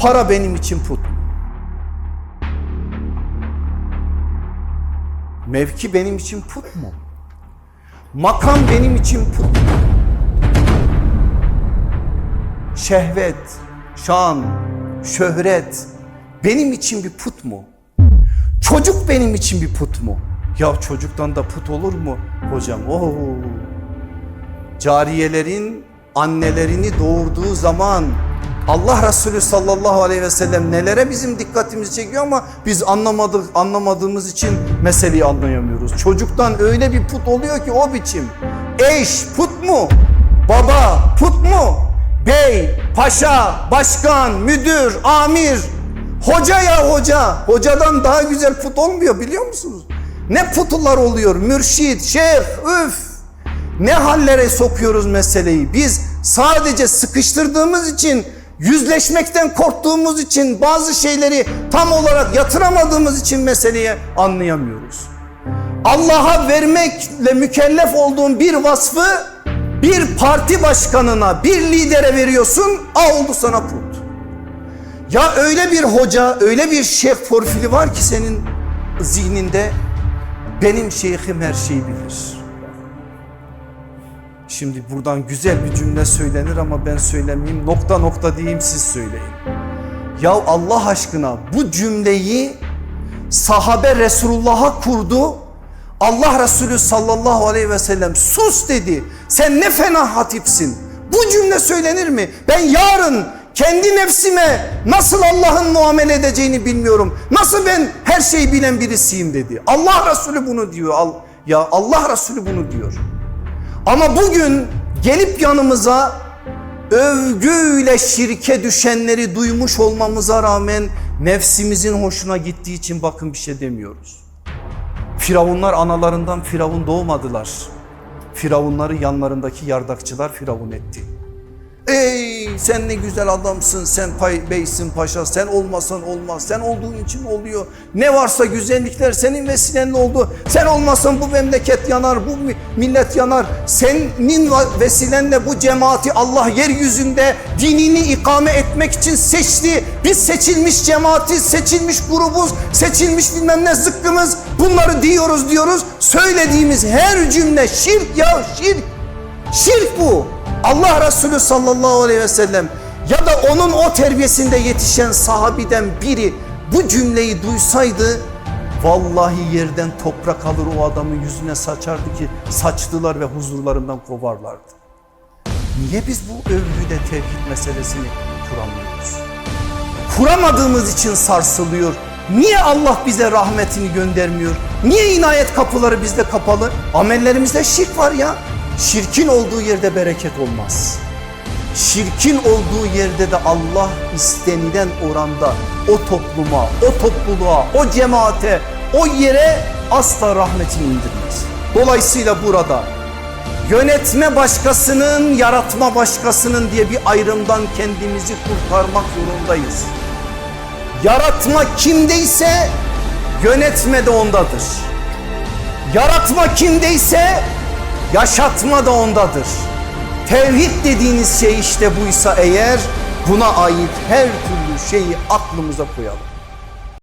Para benim için put? Mevki benim için put mu? Makam benim için put mu? Şehvet, şan, şöhret benim için bir put mu? Çocuk benim için bir put mu? Ya çocuktan da put olur mu hocam? Oo. Cariyelerin annelerini doğurduğu zaman Allah Resulü sallallahu aleyhi ve sellem nelere bizim dikkatimizi çekiyor ama biz anlamadık anlamadığımız için meseleyi anlayamıyoruz. Çocuktan öyle bir put oluyor ki o biçim. Eş put mu? Baba put mu? Bey, paşa, başkan, müdür, amir, hoca ya hoca. Hocadan daha güzel put olmuyor biliyor musunuz? Ne putular oluyor? Mürşit, şeyh, üf. Ne hallere sokuyoruz meseleyi? Biz sadece sıkıştırdığımız için, yüzleşmekten korktuğumuz için, bazı şeyleri tam olarak yatıramadığımız için meseleyi anlayamıyoruz. Allah'a vermekle mükellef olduğun bir vasfı bir parti başkanına, bir lidere veriyorsun, a oldu sana put. Ya öyle bir hoca, öyle bir şeyh profili var ki senin zihninde benim şeyhim her şeyi bilir. Şimdi buradan güzel bir cümle söylenir ama ben söylemeyeyim. Nokta nokta diyeyim siz söyleyin. Ya Allah aşkına bu cümleyi sahabe Resulullah'a kurdu. Allah Resulü sallallahu aleyhi ve sellem sus dedi. Sen ne fena hatipsin. Bu cümle söylenir mi? Ben yarın kendi nefsime nasıl Allah'ın muamele edeceğini bilmiyorum. Nasıl ben her şeyi bilen birisiyim dedi. Allah Resulü bunu diyor. Ya Allah Resulü bunu diyor. Ama bugün gelip yanımıza övgüyle şirke düşenleri duymuş olmamıza rağmen nefsimizin hoşuna gittiği için bakın bir şey demiyoruz. Firavunlar analarından firavun doğmadılar. Firavunları yanlarındaki yardakçılar firavun etti. Ey sen ne güzel adamsın, sen pay, beysin paşa, sen olmasan olmaz, sen olduğun için oluyor. Ne varsa güzellikler senin vesilenle oldu. Sen olmasan bu memleket yanar, bu mi- millet yanar. Senin vesilenle bu cemaati Allah yeryüzünde dinini ikame etmek için seçti. Biz seçilmiş cemaatiz, seçilmiş grubuz, seçilmiş bilmem ne zıkkımız. Bunları diyoruz diyoruz. Söylediğimiz her cümle şirk ya şirk. Şirk bu. Allah Resulü sallallahu aleyhi ve sellem ya da onun o terbiyesinde yetişen sahabiden biri bu cümleyi duysaydı vallahi yerden toprak alır o adamın yüzüne saçardı ki saçtılar ve huzurlarından kovarlardı. Niye biz bu övgüde tevhid meselesini kuramıyoruz? Kuramadığımız için sarsılıyor. Niye Allah bize rahmetini göndermiyor? Niye inayet kapıları bizde kapalı? Amellerimizde şirk var ya. Şirkin olduğu yerde bereket olmaz. Şirkin olduğu yerde de Allah istenilen oranda o topluma, o topluluğa, o cemaate, o yere asla rahmetini indirmez. Dolayısıyla burada yönetme başkasının, yaratma başkasının diye bir ayrımdan kendimizi kurtarmak zorundayız. Yaratma kimdeyse yönetme de ondadır. Yaratma kimdeyse yaşatma da ondadır. Tevhid dediğiniz şey işte buysa eğer buna ait her türlü şeyi aklımıza koyalım.